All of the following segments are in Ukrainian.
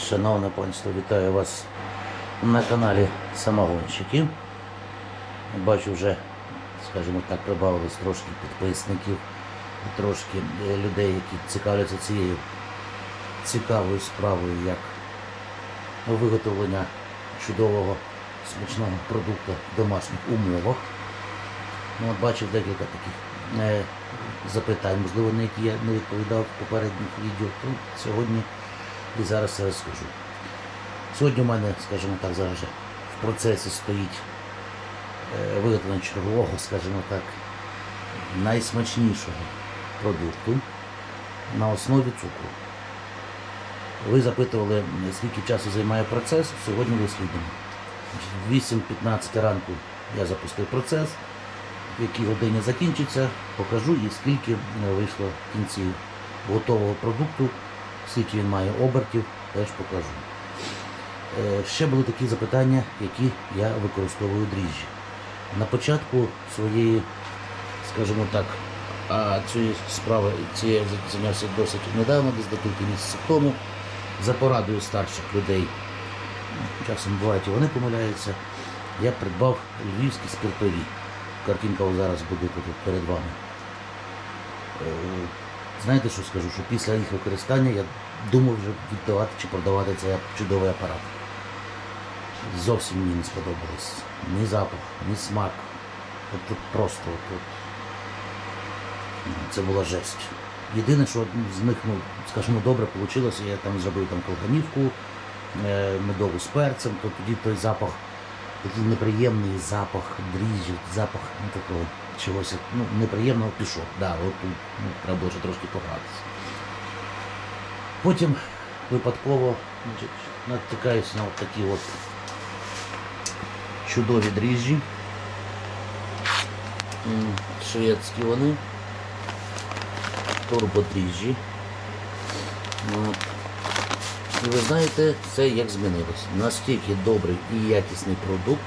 Шановне панство, вітаю вас на каналі Самогонщики. Бачу вже, скажімо так, прибавилось трошки підписників, трошки е, людей, які цікавляться цією цікавою справою, як виготовлення чудового смачного продукту в домашніх умовах. Ну, от бачив декілька таких е, запитань, можливо, на які я не відповідав в попередніх відео. То сьогодні і зараз це розкажу. Сьогодні у мене, скажімо так, зараз в процесі стоїть е, виготовлення чергового, скажімо так, найсмачнішого продукту на основі цукру. Ви запитували, скільки часу займає процес, сьогодні дослідимо. В 8.15 ранку я запустив процес, в якій годині закінчиться, покажу і скільки е, вийшло в кінці готового продукту, скільки він має обертів, теж покажу. Е, Ще були такі запитання, які я використовую дріжджі. На початку своєї, скажімо так, а цієї справи цією я зайнявся досить недавно, десь декілька місяців тому, за порадою старших людей. Часом бувають і вони помиляються. Я придбав львівські спиртові. Картинка зараз буде тут перед вами. Знаєте, що скажу? Що після їх використання я думав вже віддавати чи продавати цей чудовий апарат. Зовсім мені не сподобалось. Ні запах, ні смак. От тут просто от, це була жесть. Єдине, що з них, ну, скажімо, добре вийшло, я там зробив там колганівку, е, медову з перцем, то тоді той запах, такий неприємний запах дріжджів, запах ну, такого чогось ну, неприємного пішов. Да, от тут ну, треба було ще трошки погратися. Потім випадково значить, натикаюсь на от такі от чудові дріжджі. Шведські вони. Турбодріжджі. І ви знаєте, це як змінилось. Настільки добрий і якісний продукт.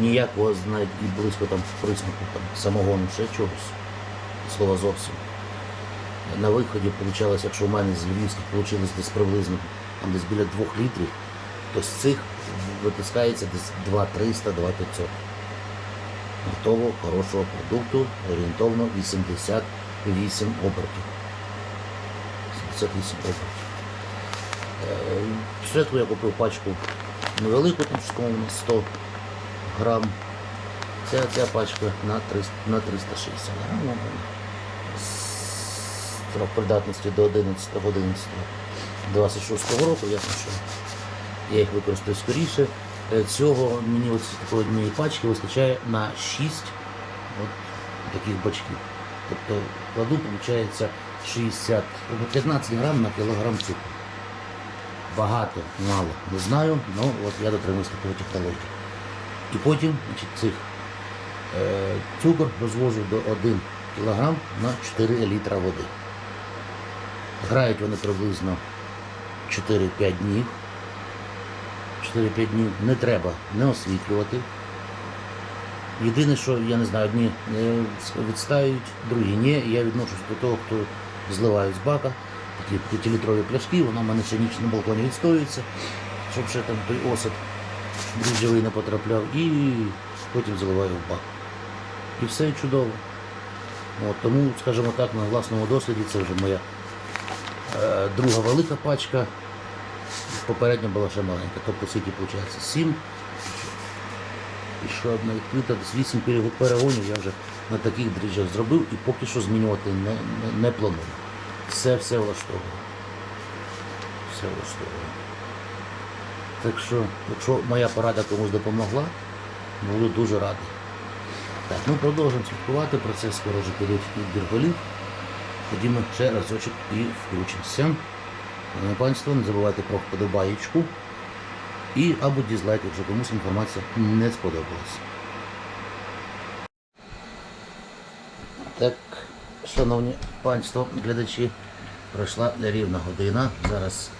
Ніякого навіть і близько там присмаку там, самогону, ще чогось. Слова зовсім. На виході вийшло, якщо в мене з львівських вийшло десь приблизно там десь біля 2 літрів, то з цих витискається десь 2-300, 2-500. Готового хорошого продукту орієнтовно 88 обертів. 78 обертів. Е, Спочатку я купив пачку невелику, там скажімо, на 100 грам. Ця, ця пачка на 300, на 360 грам. вона Срок придатності до 11 11 26 року, ясно, що я їх використаю скоріше. Е, Цього мені ось такої однієї пачки вистачає на 6 от таких бачків. Тобто кладу, виходить, 60, ну, 15 грам на кілограм цукру. Багато, мало, не знаю, але от я дотримуюсь такої технології. І потім значить, цих е, цукор розвожу до 1 кг на 4 літра води. Грають вони приблизно 4-5 днів. 4-5 днів не треба не освітлювати. Єдине, що я не знаю, одні е, відстають, другі ні. Я відношусь до того, хто зливають з бака, такі 5-літрові пляшки, вона в мене ще ніч на балконі відстоюється, щоб ще там той осад дріжджовий не потрапляв, і потім заливаю в бак. І все чудово. От, тому, скажімо так, на власному досвіді це вже моя е, друга велика пачка. Попередня була ще маленька, тобто скільки виходить 7. І ще одна відкрита, десь 8 перегонів я вже на таких дріжджах зробив і поки що змінювати не, не, не планую. Все все влаштовує. Все влаштовує. Так що, якщо моя порада комусь допомогла, буду дуже радий. Так, ми продовжуємо слідкувати, процес скоро вже підуть відбір голів. Тоді ми ще разочок і включимося. Панство, не забувайте про вподобаєчку і або дізлайк, якщо комусь інформація не сподобалась. Так, шановні панство, глядачі, пройшла рівна година. Зараз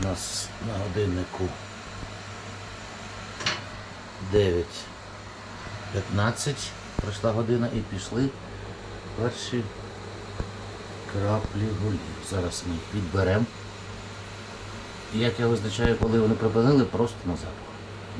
у нас на годиннику 9.15 пройшла година і пішли перші краплі голів. Зараз ми їх підберемо. Як я визначаю, коли вони припинили, просто на запах.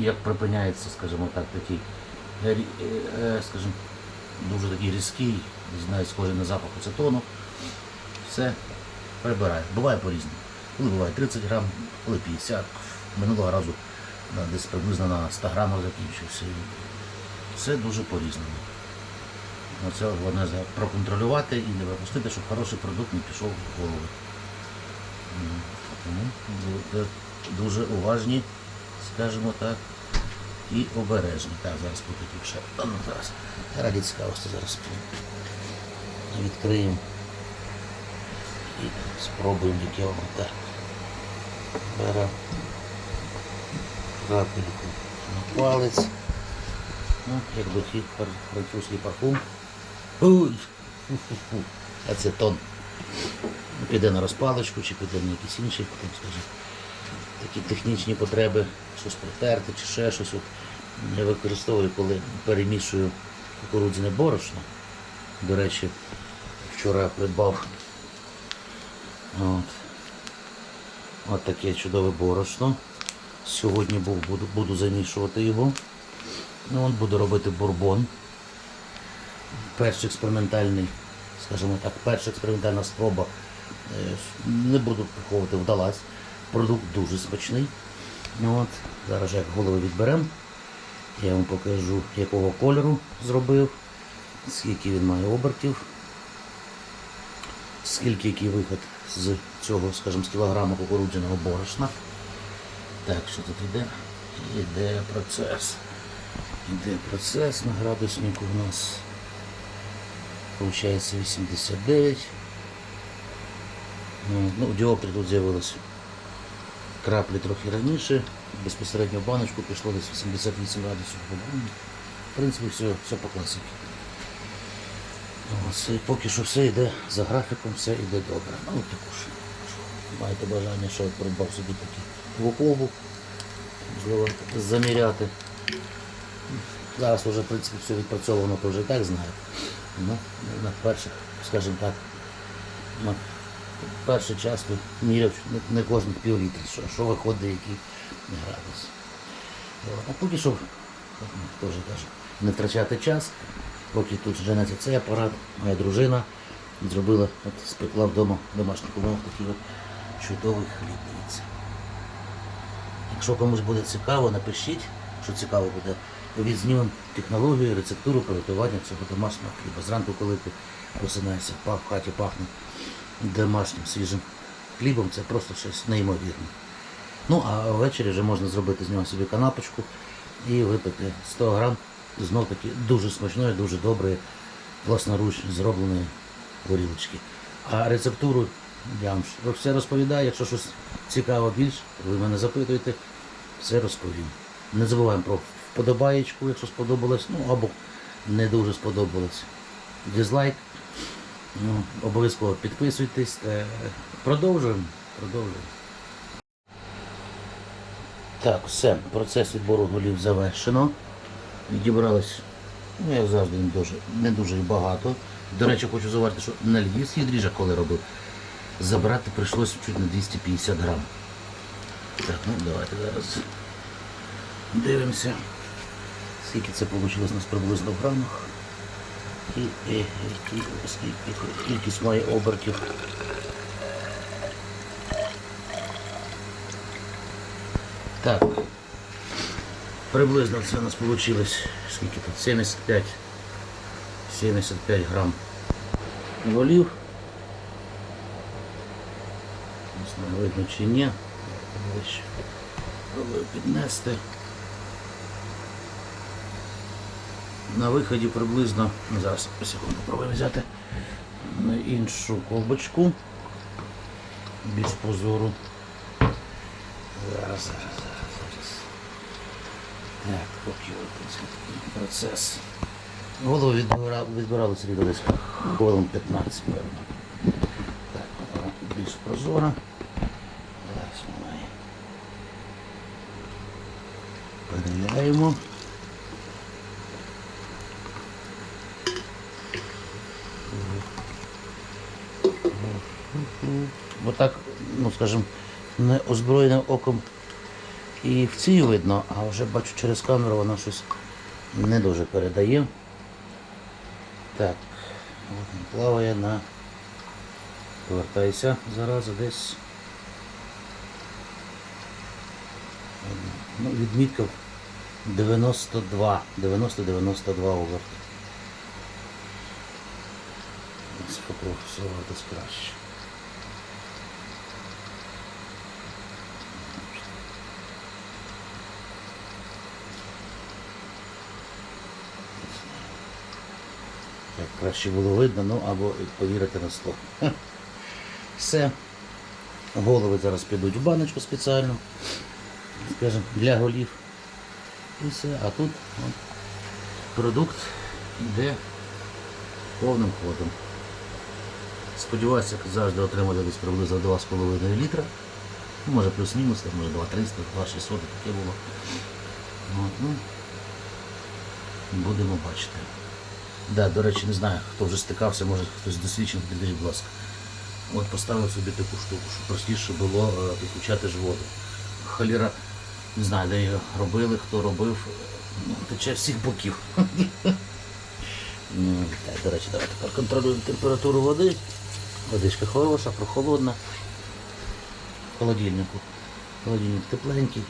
Як припиняється, скажімо так, такий, е, е, скажімо, дуже такий різкий, не знаю, схожий на запах ацетону, все прибираю. Буває по-різному. Коли буває 30 грам, коли 50. Минулого разу десь приблизно на 100 грамах закінчився. Все дуже по-різному. Оце головне проконтролювати і не пропустити, щоб хороший продукт не пішов в голову. Тому дуже уважні, скажімо так, і обережні. Так, зараз покажу ще. Ну, зараз. Раді цікавості зараз відкриємо і спробуємо, яке воно так. Беремо крапельку на палець. Ну, як би хід фар- французький парфум. Уй! Фу-фу-фу. Ацетон. Ну, Піде на розпалочку чи піде на якісь інші, там, скажімо, такі технічні потреби, щось протерти чи ще щось. От я використовую, коли перемішую кукурудзяне борошно. До речі, вчора придбав от, от таке чудове борошно. Сьогодні буду, буду замішувати його. Ну, от буду робити бурбон. Перший експериментальний, скажімо так, перша експериментальна спроба. е, Не буду приховувати, вдалась. Продукт дуже смачний. Ну, от, зараз як голови відберемо. Я вам покажу, якого кольору зробив, скільки він має обертів, скільки який виход з цього, скажімо, з кілограма кукурудзяного борошна. Так, що тут іде? Іде процес. Іде процес на градуснику у нас. Получається 89. Ну, ну діоптрі тут з'явилось краплі трохи раніше. Безпосередньо в баночку пішло десь 88 градусів. Ну, В принципі, все, все по класиці. Ось, поки що все йде за графіком, все йде добре. Ну, також. Маєте бажання, що придбав собі такі двокову, можливо, заміряти. Зараз вже, в принципі, все відпрацьовано, то вже і так знаю. Ну, на перших, скажімо так, на перший час тут міряв не, не кожних пів що, що виходить, який градус. А поки що, теж кажу, не втрачати час, поки тут женеться цей апарат, моя дружина зробила, от спекла вдома в домашніх умовах такий от чудовий хліб, дивіться. Якщо комусь буде цікаво, напишіть, що цікаво буде. Відзнімемо технологію, рецептуру приготування цього домашнього хліба. Зранку, коли ти просинаєшся, в хаті пахне домашнім свіжим хлібом, це просто щось неймовірне. Ну, а ввечері вже можна зробити з нього собі канапочку і випити 100 грам знов таки дуже смачної, дуже доброї, власноруч зробленої горілочки. А рецептуру я вам все розповідаю, якщо щось цікаво більш, ви мене запитуєте, все розповім. Не забуваємо про вподобаєчку, якщо сподобалось, ну або не дуже сподобалось. Дизлайк. Ну, обов'язково підписуйтесь. Продовжуємо. продовжуємо. Так, все, процес відбору голів завершено. Відібралось, ну як завжди, не дуже, не дуже багато. До речі, хочу заварити, що на львівських дріжджах, коли робив, забрати прийшлося чуть на 250 грам. Так, ну давайте зараз дивимося, скільки це вийшло у нас приблизно в грамах. І, і, і, і кількість має обертів. Так. Приблизно це у нас вийшло, скільки тут? 75, 75 грам голів. Не знаю, видно чи ні. Пробую піднести. На виході приблизно, ну, зараз секунду пробуємо взяти на іншу колбочку. Більш позору. Зараз, зараз. Так, поки ось такий процес. Голову відбира, відбирали серед десь хвилин 15, певно. Так, вона більш прозора. Перевіряємо. Отак, ну скажімо, неозброєним оком і в цій видно, а вже бачу через камеру вона щось не дуже передає. Так, він плаває на. Повертайся зараза десь. Ну, відмітка 92, 90-92 оберт. Сфокусуватись краще. Як краще було видно, ну або повірити на слово. Все. Голови зараз підуть в баночку спеціально, скажімо, для голів. І все. А тут от, продукт йде повним ходом. Сподіваюся, завжди отримати десь приблизно 2,5 літра. Ну, може плюс-мінус, може 2,300, 2,600, таке було. От, ну, будемо бачити. Да, до речі, не знаю, хто вже стикався, може хтось досвідчений, підкажіть, будь ласка. От поставив собі таку штуку, щоб простіше було е, підключати ж воду. Холіра, не знаю, де її робили, хто робив, ну, тече всіх боків. Ну, Так, до речі, давайте тепер контролюємо температуру води. Водичка хороша, прохолодна. Холодильнику. Холодильник тепленький.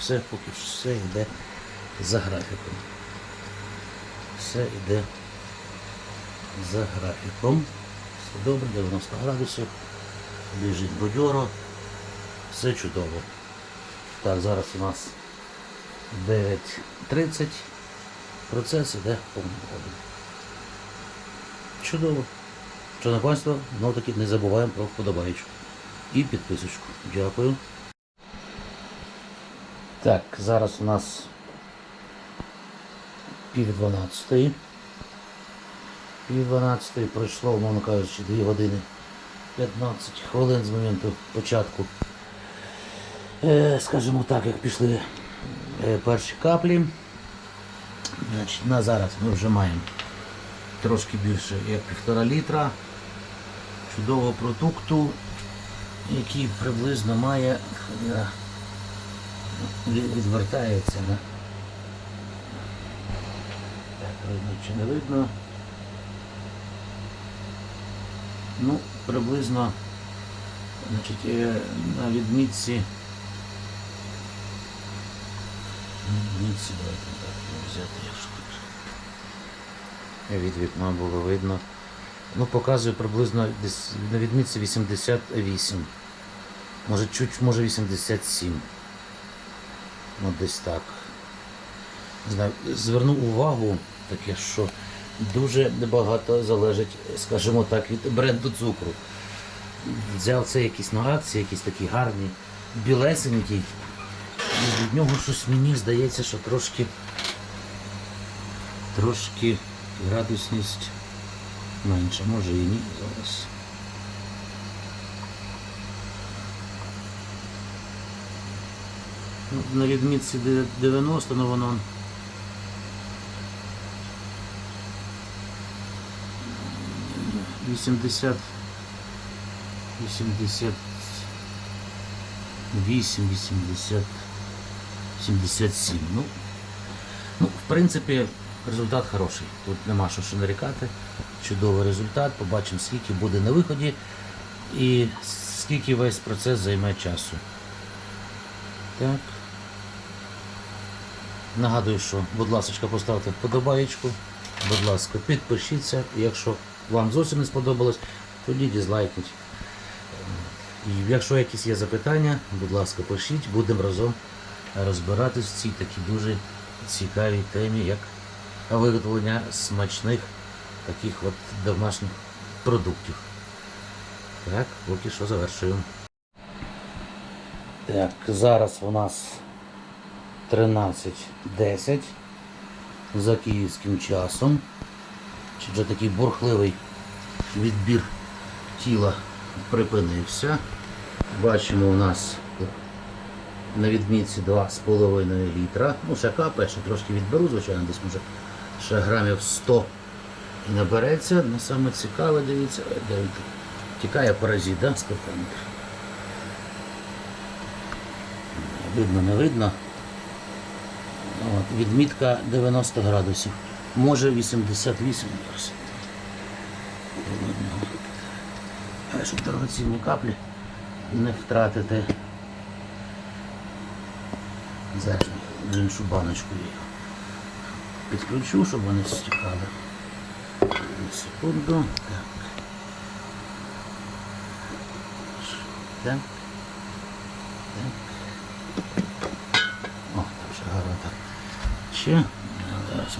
Все, поки все йде за графіком. Все йде за графіком. Все добре, 90 градусів. Біжить бодьоро. Все чудово. Так, зараз у нас 9.30. Процес іде повним ходом. Чудово. Шановне панство, знову таки не забуваємо про вподобаєчку. І підписочку. Дякую. Так, зараз у нас пів дванадцятої. Пів дванадцятої пройшло, умовно кажучи, 2 години 15 хвилин з моменту початку. Е, скажімо так, як пішли е, перші каплі. Значить, на зараз ми вже маємо трошки більше як півтора літра чудового продукту, який приблизно має відвертається. Да? Видно чи не видно. Ну, приблизно значить, е, на відмітці. відмітці, давайте так його взяти, якщо від вікна було видно. Ну, показує приблизно десь на відмітці 88. Може чуть, може 87. Ну, десь так. Не знаю, звернув увагу таке, що дуже багато залежить, скажімо так, від бренду цукру. Взяв це якісь на акції, якісь такі гарні, білесенькі. І від нього щось мені здається, що трошки трошки градусність менша, може і ні зараз. Ну, на відмітці 90, ну воно. Вісімдесят. Вісімдесят. Вісім, вісімдесят. 77. Ну, ну, в принципі, результат хороший. Тут нема що ще нарікати. Чудовий результат. Побачимо, скільки буде на виході і скільки весь процес займе часу. Так. Нагадую, що, будь ласка, поставте вподобаєчку. Будь ласка, підпишіться. Якщо вам зовсім не сподобалось, тоді дізлайкніть. І якщо якісь є запитання, будь ласка, пишіть, будемо разом розбиратись в цій такій дуже цікавій темі, як виготовлення смачних таких от домашніх продуктів. Так, поки що завершуємо. Так, зараз у нас 13.10 за київським часом. Чи вже такий бурхливий відбір тіла припинився. Бачимо у нас на відмітці 2,5 літра. Ну, ще капає, ще трошки відберу, звичайно, десь може ще грамів 100 і набереться. Ну, саме цікаве, дивіться, де він тікає паразит, да, скотанка. видно, не видно. От, відмітка 90 градусів. Може 88 зараз. Видно. Щоб дорогоцінні каплі не втратити. Зараз в іншу баночку їх підключу, щоб вони стікали. Секунду. Так. Так. Так. О, так ще гарно так. Ще. Зараз.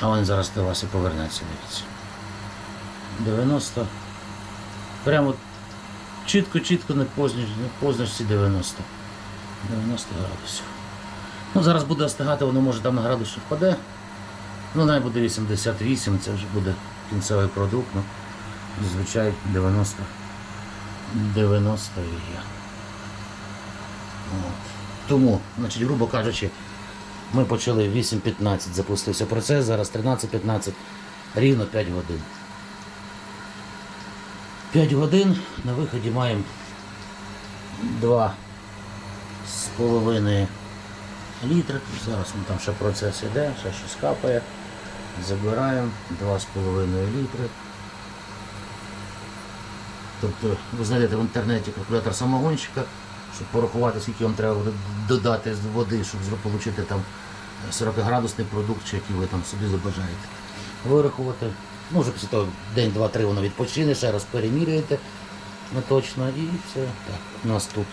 А він зараз до вас і повернеться, дивіться. 90. Прямо чітко-чітко на позначці 90. 90 градусів. Ну, зараз буде остигати, воно може там на градусах впаде. Ну, навіть буде 88, це вже буде кінцевий продукт. Ну, зазвичай 90. 90 є. От. Тому, значить, грубо кажучи, ми почали в 8.15 запустився процес, зараз 13.15, рівно 5 годин. 5 годин на виході маємо 2 з половиною літри. Зараз ну, там ще процес іде, ще щось капає. Забираємо 2,5 літри. Тобто ви знайдете в інтернеті калькулятор самогонщика, щоб порахувати, скільки вам треба додати з води, щоб отримати там 40-градусний продукт, чи який ви там собі забажаєте. Вирахувати. Ну, вже після того день, два, три воно відпочине, ще раз перемірюєте на точно і все. Так, у нас тут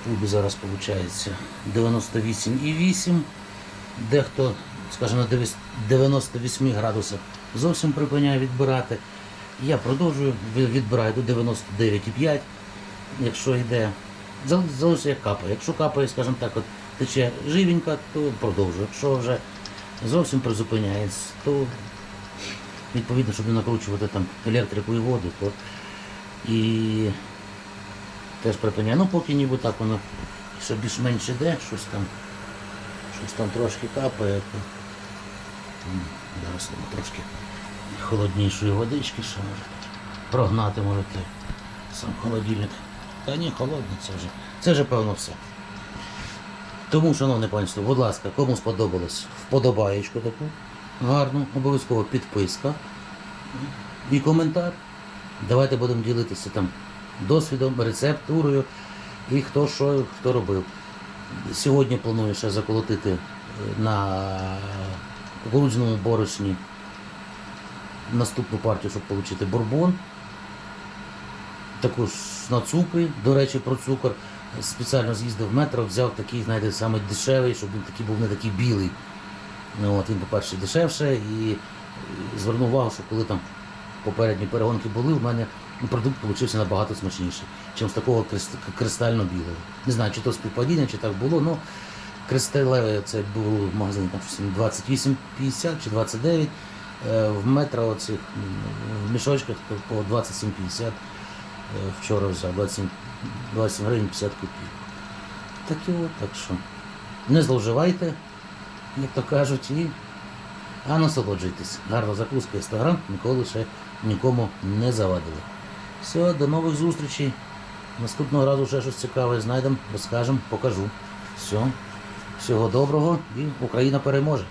в клубі зараз виходить 98,8. Дехто, скажімо, на 98 градусах зовсім припиняє відбирати. Я продовжую, відбираю до 99,5, якщо йде. Зал- Залишиться як капає. Якщо капає, скажімо так, от тече живенько, то продовжую. Якщо вже зовсім призупиняється, то відповідно, щоб не накручувати там електрику і воду, то і теж припиняю. Ну, поки ніби так воно ще більш-менш іде, щось там, щось там трошки капає. То... м, Зараз трошки холоднішої водички, що може прогнати можете сам холодильник. Та ні, холодний, це вже. Це вже певно все. Тому, шановне панство, будь ласка, кому сподобалось, вподобаєчку таку гарну, обов'язково підписка і коментар. Давайте будемо ділитися там досвідом, рецептурою і хто що, хто робив. Сьогодні планую ще заколотити е, на кукурудзяному борошні наступну партію, щоб отримати бурбон. Також на цукрі, до речі, про цукор. Спеціально з'їздив метро, взяв такий, знаєте, саме дешевий, щоб він такий був не такий білий. Ну, от, він, по-перше, дешевше і, звернув увагу, що коли там попередні перегонки були, в мене ну, продукт вийшов набагато смачніший, ніж з такого кристально білого. Не знаю, чи то співпадіння, чи так було, але кристалевий це був магазин там 28,50 чи 29. Е, В метро оцих в мішочках по 27,50 е, вчора взяв 27, 27 гривень 50 копійок. Таке от, так що не зловживайте, як то кажуть, і а насолоджуйтесь. Гарна закуска і 100 грам ніколи ще нікому не завадили. Все, до нових зустрічей. Наступного разу ще щось цікаве знайдемо, розкажемо, покажу. Все. Всього доброго і Україна переможе.